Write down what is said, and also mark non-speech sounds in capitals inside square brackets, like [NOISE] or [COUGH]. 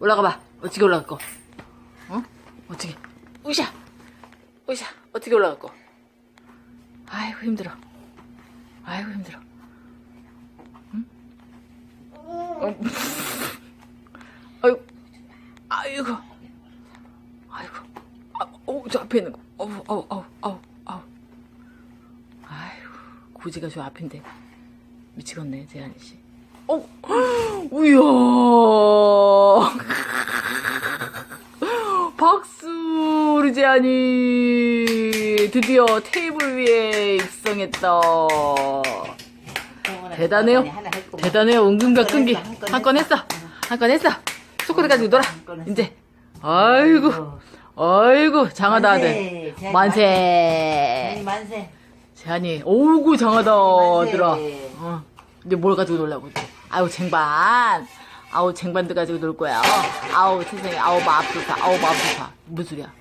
올라가 봐. 어떻게 올라갈 거? 어? 어떻게? 으쌰! 으쌰! 어떻게 올라갈 거? 아이고, 힘들어. 아이고, 힘들어. 응? 어. 아이고, 아이고, 아이고. 아, 오, 저 앞에 있는 거. 어우, 어우, 어우, 어우, 어우. 아이고, 고지가 저 앞인데. 미치겠네, 재한이 씨. 어, 우야. [LAUGHS] 박수, 우리 재한이. 드디어 테이블 위에 입성했다. 대단해요. 대단해요. 은근과 끈기. 한 건 했어. 한 건 했어. 초콜릿 가지고 놀아. 이제. 아이고. 아이고, 장하다 아들. 만세. 만세. 재한이, 오구 장하다. 들어. 어. 이제 뭘 가지고 놀라고. 아우, 쟁반. 아우, 쟁반도 가지고 놀 거야. 아우, 세상에. 아우, 마음 아프다. 아우, 마음 아파. 무슨 소리야.